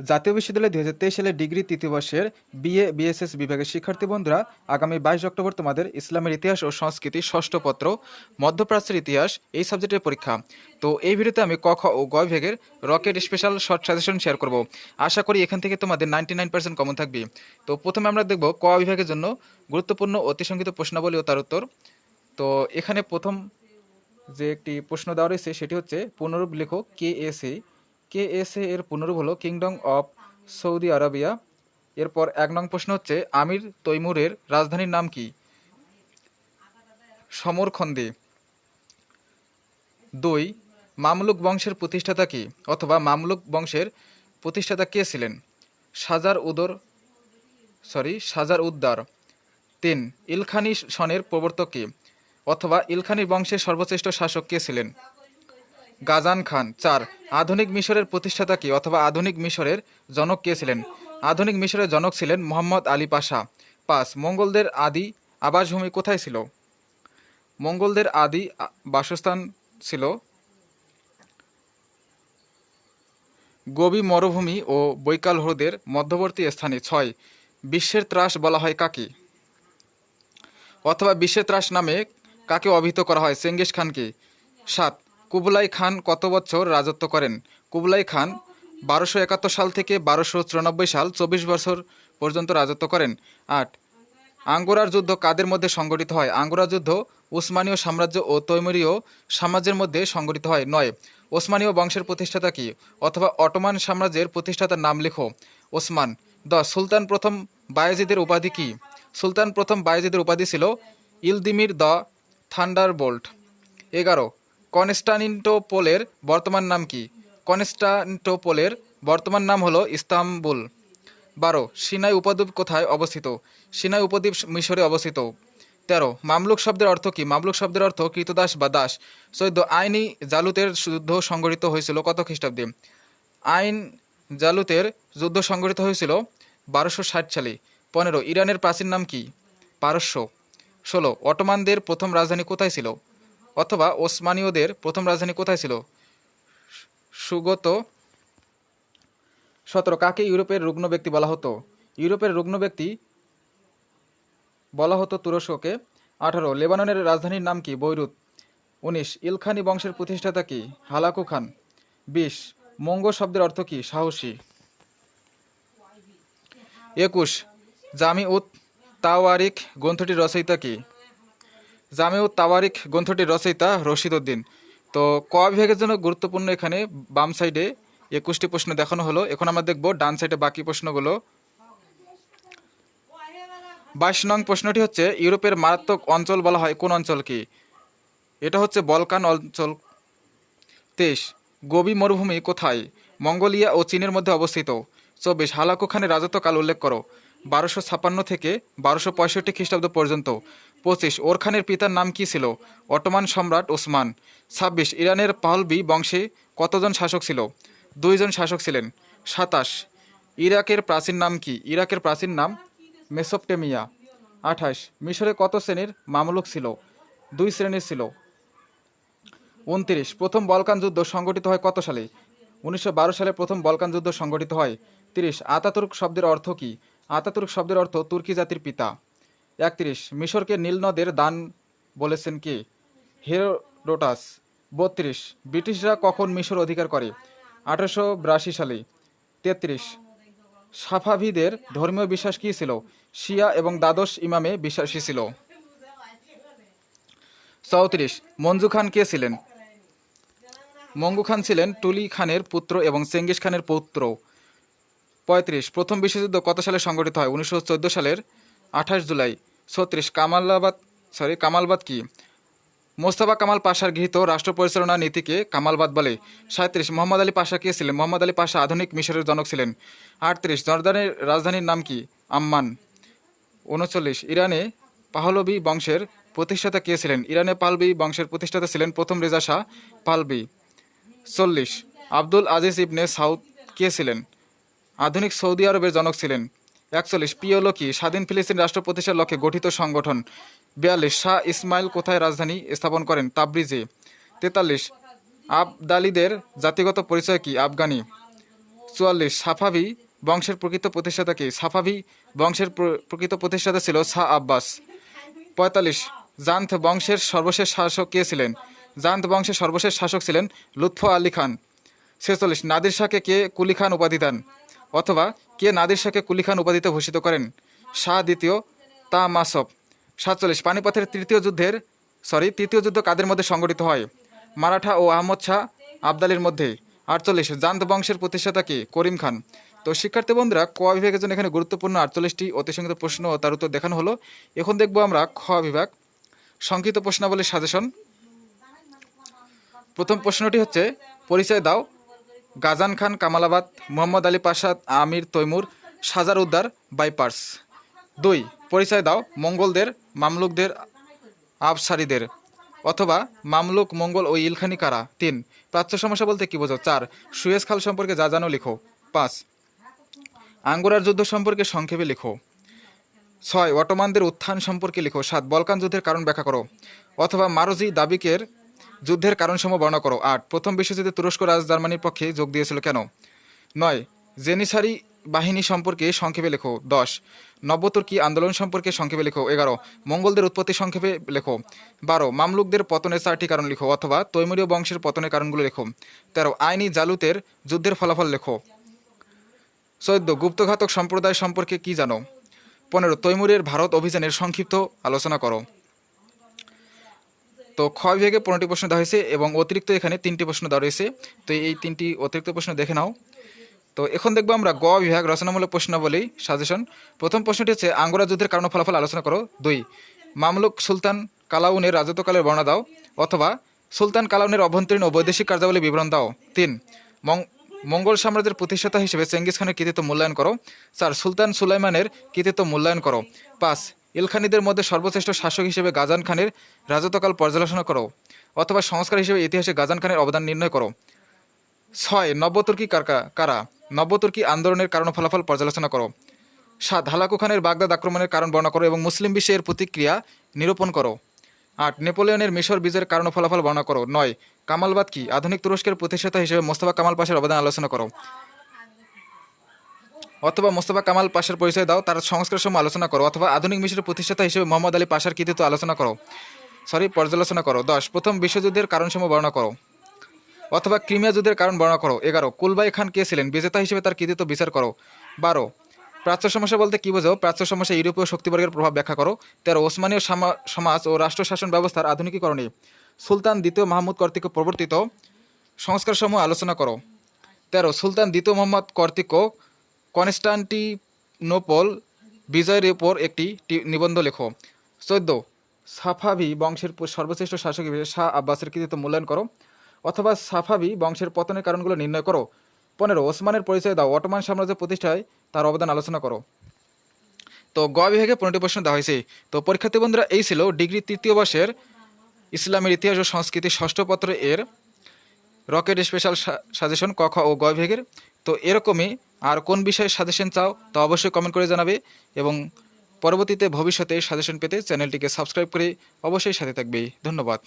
জাতীয় বিশ্ববিদ্যালয় দুই হাজার তেইশ সালে ডিগ্রি তৃতীয় বর্ষের বিএ, বিএসএস বিভাগের শিক্ষার্থী বন্ধুরা, আগামী বাইশ অক্টোবর তোমাদের ইসলামের ইতিহাস ও সংস্কৃতি ষষ্ঠ পত্র, মধ্যপ্রাচ্যের ইতিহাস, এই সাবজেক্টের পরীক্ষা। তো এই ভিডিওতে আমি ক, খ ও গ বিভাগের rocket special short suggestion share করব। আশা করি এখান থেকে তোমাদের নাইনটি নাইন পার্সেন্ট কমন থাকবে। তো প্রথমে আমরা দেখব ক বিভাগের জন্য গুরুত্বপূর্ণ অতিসংখ্যিত প্রশ্নাবলী ও তার উত্তর। তো এখানে প্রথম যে একটি প্রশ্ন দেওয়া রয়েছে, সেটি হচ্ছে পুনরূপ লেখক K S A K S এর পুনরূপ হলো কিংডম অফ সৌদি আরবিয়া। এরপর এক নং প্রশ্ন হচ্ছে, আমির তৈমুরের রাজধানীর নাম কি? সমরখন্দে। দুই, মামলুক বংশের প্রতিষ্ঠাতা কি অথবা মামলুক বংশের প্রতিষ্ঠাতা কে ছিলেন? সাজার উদর, সরি, সাজার উদ্দার। তিন, ইলখানি সনের প্রবর্তক কে অথবা ইলখানি বংশের সর্বশ্রেষ্ঠ শাসক কে ছিলেন? Ghazan Khan. চার, আধুনিক মিশরের প্রতিষ্ঠাতা কি অথবা আধুনিক মিশরের জনক কে ছিলেন? আধুনিক মিশরের জনক ছিলেন মোহাম্মদ আলী পাশা। পাঁচ, মঙ্গলদের আদি আবাসভূমি কোথায় ছিল? মঙ্গলদের আদি বাসস্থান ছিল গবি মরুভূমি ও বৈকাল হ্রদের মধ্যবর্তী স্থানে। ছয়, বিশ্বের ত্রাস বলা হয় কাকে? অথবা বিশ্বের ত্রাস নামে কাকে অভিহিত করা হয়? চেঙ্গিস খানকে। সাত কুবলাই খান কত বছর রাজত্ব করেন? কুবলাই খান বারোশো একাত্তর সাল থেকে বারোশো চুরানব্বই সাল চব্বিশ বছর পর্যন্ত রাজত্ব করেন। আট, আঙ্গোরার যুদ্ধ কাদের মধ্যে সংগঠিত হয়? আঙ্গোরা যুদ্ধ উসমানীয় সাম্রাজ্য ও তৈমুরীয় সাম্রাজ্যের মধ্যে সংগঠিত হয়। নয় ওসমানীয় বংশের প্রতিষ্ঠাতা কি? অথবা অটোমান সাম্রাজ্যের প্রতিষ্ঠাতার নাম লেখো। ওসমান দশ, সুলতান প্রথম বায়েজিদের উপাধি কি? সুলতান প্রথম বায়েজিদের উপাধি ছিল ইলদিমির দ্য থান্ডার বোল্ট এগারো কনস্টান্টিনোপোলের বর্তমান নাম কি? কনস্টান্টিনোপোলের বর্তমান নাম হলো ইস্তাম্বুল। বারো, সিনাই উপদ্বীপ কোথায় অবস্থিত? সিনাই উপদ্বীপ মিশরে অবস্থিত। তেরো, মামলুক শব্দের অর্থ কি? মামলুক শব্দের অর্থ কৃতদাস বা দাস। চৌদ্দ, আইনি জালুতের যুদ্ধ সংগঠিত হয়েছিল কত খ্রিস্টাব্দে? আইন জালুতের যুদ্ধ সংগঠিত হয়েছিল বারোশো ষাট সালে। পনেরো, ইরানের প্রাচীন নাম কি? পারস্য। ষোলো, অটোমানদের প্রথম রাজধানী কোথায় ছিল? অথবা ওসমানীয়দের প্রথম রাজধানী কোথায় ছিল? সুগত সতেরো। কাকে ইউরোপের রুগ্ন ব্যক্তি বলা হতো? ইউরোপের রুগ্ন ব্যক্তি বলা হতো তুরস্ককে। আঠারো। লেবাননের রাজধানীর নাম কি? বৈরুত। উনিশ। ইলখানি বংশের প্রতিষ্ঠাতা কি? হালাকু খান। বিশ। মঙ্গ শব্দের অর্থ কি? সাহসী। একুশ। জামি উত তাওয়ারিক গ্রন্থটির রচয়িতা কি? জামি উত তাওয়ারিক গ্রন্থটির রচয়িতা রশিদ উদ্দিন। তো ক বিভাগের জন্য গুরুত্বপূর্ণ এখানে বাম সাইডে একুশটি প্রশ্ন দেখানো হলো। এখন আমরা দেখব ডান সাইডে বাকি প্রশ্নগুলো। বাইশ নং প্রশ্নটি হচ্ছে, ইউরোপের মারাত্মক অঞ্চল বলা হয় কোন অঞ্চল কি? এটা হচ্ছে বলকান অঞ্চল। তেইশ, গোবি মরুভূমি কোথায়? মঙ্গোলিয়া ও চীনের মধ্যে অবস্থিত। চব্বিশ, হালাকু খানের রাজত্বকাল উল্লেখ করো। বারোশো ছাপ্পান্ন থেকে বারোশো পঁয়ষট্টি খ্রিস্টাব্দ পর্যন্ত। পঁচিশ ওর খানের পিতার নাম কি ছিল? অটোমান সম্রাট ওসমান। ছাব্বিশ, ইরানের পাহলবি বংশে কতজন শাসক ছিল? দুইজন শাসক ছিলেন। সাতাশ, ইরাকের প্রাচীন নাম কি? ইরাকের প্রাচীন নাম মেসোপটেমিয়া। আঠাশ, মিশরে কত শ্রেণির মামলুক ছিল? দুই শ্রেণির ছিল। উনত্রিশ, প্রথম বলকান যুদ্ধ সংগঠিত হয় কত সালে? উনিশশো বারো সালে প্রথম বলকান যুদ্ধ সংগঠিত হয়। তিরিশ, আতাতুর্ক শব্দের অর্থ কি? আতাতুর্ক শব্দের অর্থ তুর্কি জাতির পিতা। একত্রিশ, মিশরকে নীল নদের দান বলেছেন কে? হেরোডোটাস। বত্রিশ, ব্রিটিশরা কখন মিশর অধিকার করে? আঠারোশো বিরাশি সালে। তেত্রিশ, সাফাভিদের ধর্মীয় বিশ্বাস কী ছিল? শিয়া এবং দ্বাদশ ইমামে বিশ্বাসী ছিল। চৌত্রিশ, মঞ্জু খান কে ছিলেন? মঙ্গু খান ছিলেন টুলি খানের পুত্র এবং চেঙ্গিস খানের পৌত্র। পঁয়ত্রিশ, প্রথম বিশ্বযুদ্ধ কত সালে সংগঠিত হয়? উনিশশো চোদ্দ সালের আঠাশ জুলাই। ছত্রিশ, কামালাবাদ সরি কামালবাদ কি? মোস্তফা কামাল পাশার গৃহীত রাষ্ট্র পরিচালনা নীতিকে কামালবাদ বলে। সাঁত্রিশ মোহাম্মদ আলী পাশা কে ছিলেন? মোহাম্মদ আলী পাশা আধুনিক মিশরের জনক ছিলেন। আটত্রিশ, জর্দানের রাজধানীর নাম কি? আম্মান। উনচল্লিশ, ইরানে পাহলবি বংশের প্রতিষ্ঠাতা কে ছিলেন? ইরানে পালবি বংশের প্রতিষ্ঠাতা ছিলেন প্রথম রেজা শাহ পালবি চল্লিশ, আব্দুল আজিজ ইবনে সাউদ কে ছিলেন? আধুনিক সৌদি আরবের জনক ছিলেন। একচল্লিশ পিওলো কি স্বাধীন ফিলিস্তিন রাষ্ট্র প্রতিষ্ঠার লক্ষ্যে গঠিত সংগঠন। বিয়াল্লিশ, শাহ ইসমাইল কোথায় রাজধানী স্থাপন করেন? তাবরিজে। তেতাল্লিশ, আবদালিদের জাতিগত পরিচয় কি? আফগানি। চুয়াল্লিশ, সাফাভি বংশের প্রকৃত প্রতিষ্ঠাতা কি? সাফাভি বংশের প্রকৃত প্রতিষ্ঠাতা ছিল শাহ আব্বাস। পঁয়তাল্লিশ, জান্থ বংশের সর্বশেষ শাসক কে ছিলেন? জান্থ বংশের সর্বশেষ শাসক ছিলেন লুৎফ আলী খান। ছেচল্লিশ, নাদির শাহকে কে কুলি খান উপাধি দেন? অথবা কে নাদির শাহকে কুলি খান উপাধিতে ভূষিত করেন? শাহ দ্বিতীয় তা মাসব সাতচল্লিশ, পানিপথের তৃতীয় যুদ্ধের সরি তৃতীয় যুদ্ধ কাদের মধ্যে সংগঠিত হয়? মারাঠা ও আহমদ শাহ আবদালির মধ্যে। আটচল্লিশ, জান্ত বংশের প্রতিষ্ঠাতা কে? করিম খান। তো শিক্ষার্থী বন্ধুরা, ক বিভাগের জন্য এখানে গুরুত্বপূর্ণ আটচল্লিশটি অতি সংক্ষিপ্ত প্রশ্ন ও তার উত্তর দেখানো হলো। এখন দেখব আমরা খ বিভাগ। সংক্ষিপ্ত প্রশ্নাবলীর সাজেশন। প্রথম প্রশ্নটি হচ্ছে, পরিচয় দাও। গাজান খান কামালাবাদ মোহাম্মদ আলী পাশাদ আমির তৈমুর, সাজার উদ্দার, বাইপার্স। দুই, পরিচয় দাও, মঙ্গলদের, মামলুকদের, আবসারীদের। অথবা, মামলুক, মঙ্গল ও ইলখানি কারা? তিন, প্রাচ্য সমস্যা বলতে কি বোঝো? চার, সুয়েজ খাল সম্পর্কে যা জানো লিখো। পাঁচ, আঙ্গোরার যুদ্ধ সম্পর্কে সংক্ষেপে লিখো। ছয়, অটোমানদের উত্থান সম্পর্কে লিখো। সাত, বলকান যুদ্ধের কারণ ব্যাখ্যা করো। অথবা, মারুজি দাবিকের যুদ্ধের কারণসমূহ বর্ণনা করো। আট, প্রথম বিশ্বযুদ্ধে তুরস্ক রাজ জার্মানির পক্ষে যোগ দিয়েছিল কেন? নয়, জেনিসারি বাহিনী সম্পর্কে সংক্ষেপে লেখো। দশ নব্য আন্দোলন সম্পর্কে সংক্ষেপে লেখো। এগারো, মঙ্গলদের উৎপত্তি সংক্ষেপে লেখো। বারো, মামলুকদের পতনের চারটি কারণ লেখো অথবা তৈমুরীয় বংশের পতনের কারণগুলো লেখো। তেরো, আইনি জালুতের যুদ্ধের ফলাফল লেখো। চোদ্দ, গুপ্তঘাতক সম্প্রদায় সম্পর্কে কি জানো? পনেরো, তৈমুরের ভারত অভিযানের সংক্ষিপ্ত আলোচনা করো। তো খ বিভাগে পনেরোটি প্রশ্ন দেওয়া হয়েছে এবং অতিরিক্ত এখানে তিনটি প্রশ্ন দেওয়া রয়েছে। তো এই তিনটি অতিরিক্ত প্রশ্ন দেখে নাও। তো এখন দেখব আমরা গ বিভাগ রচনামূলক প্রশ্নাবলী সাজেশন। প্রথম প্রশ্নটি হচ্ছে, আঙ্গোরা যুদ্ধের কারণ ফলাফল আলোচনা করো। দুই, মামলুক সুলতান কালাউনের রাজত্বকালের বর্ণনা দাও অথবা সুলতান কালাউনের অভ্যন্তরীণ ও বৈদেশিক কার্যাবলী বিবরণ দাও। তিন মঙ্গল সাম্রাজ্যের প্রতিষ্ঠাতা হিসেবে চেঙ্গিস খানের কৃতিত্ব মূল্যায়ন করো। চার, সুলতান সুলাইমানের কৃতিত্ব মূল্যায়ন করো। পাঁচ ইলখানিদের মধ্যে সর্বশ্রেষ্ঠ শাসক হিসেবে গাজান খানের রাজত্বকাল পর্যালোচনা করো, অথবা সংস্কার হিসেবে ইতিহাসে গাজান খানের অবদান নির্ণয় করো। ছয়, নব্যতুর্কি কারকা কারা? নব্যতুর্কি আন্দোলনের কারণ ফলাফল পর্যালোচনা করো। সাত, হালাকু খানের বাগদাদ আক্রমণের কারণ বর্ণনা করো এবং মুসলিম বিশ্বের প্রতিক্রিয়া নিরূপণ করো। আট, নেপোলিয়নের মিশর বিজয়ের কারণ ফলাফল বর্ণনা করো। নয়, কামালবাদ কি? আধুনিক তুরস্কের প্রতিষ্ঠাতা হিসেবে মোস্তফা কামাল পাশের অবদান আলোচনা করো। অথবা মোস্তফা কামাল পাশের পরিচয় দাও, তার সংস্কার সময় আলোচনা করো, অথবা আধুনিক মিশরের প্রতিষ্ঠাতা হিসেবে মোহাম্মদ আলী পাশার কৃতিত্ব আলোচনা করো। সরি পর্যালোচনা করো। দশ, প্রথম বিশ্বযুদ্ধের কারণসমূহ বর্ণনা করো। অথবা ক্রিমিয়া যুদ্ধের কারণ বর্ণনা করো। এগারো, কুলবাই খান কে ছিলেন? বিজেতা হিসেবে তার কৃতিত্ব বিচার করো। বারো, প্রাচ্য সমস্যা বলতে কি বোঝো প্রাচ্য সমস্যা ইউরোপীয় শক্তিবর্গের প্রভাব ব্যাখ্যা করো। তেরো, ওসমানীয় সামা- সমাজ ও রাষ্ট্র শাসন ব্যবস্থার আধুনিকীকরণে সুলতান দ্বিতীয় মাহমুদ কর্তৃক প্রবর্তিত সংস্কারসমূহ আলোচনা করো। তেরো, সুলতান দ্বিতীয় মোহাম্মদ কর্তৃক কনস্টান্টিনোপল বিজয়ের উপর একটি নিবন্ধ লেখো। চোদ্দ। সাফাভি বংশের সর্বশ্রেষ্ঠ শাসক হিসেবে শাহ আব্বাসের কৃতিত্ব মূল্যায়ন করো অথবা সাফাভি বংশের পতনের কারণগুলো নির্ণয় করো। পনেরো। ওসমানের পরিচয় দাও। অটোমান সাম্রাজ্য প্রতিষ্ঠায় তার অবদান আলোচনা করো। তো গ বিভাগে পনেরোটি প্রশ্ন দেওয়া হয়েছে। তো পরীক্ষার্থী বন্ধুরা, এই ছিল ডিগ্রি তৃতীয় বর্ষের ইসলামের ইতিহাস ও সংস্কৃতি ষষ্ঠ পত্র এর রকেট স্পেশাল সাজেশন কখ ও গ বিভাগের। তো এরকমই আর কোন বিষয়ে সাজেশন চাও তা অবশ্যই কমেন্ট করে জানাবে এবং পরবর্তীতে ভবিষ্যতে সাজেশন পেতে চ্যানেলটিকে সাবস্ক্রাইব করে অবশ্যই সাথে থাকবে। ধন্যবাদ।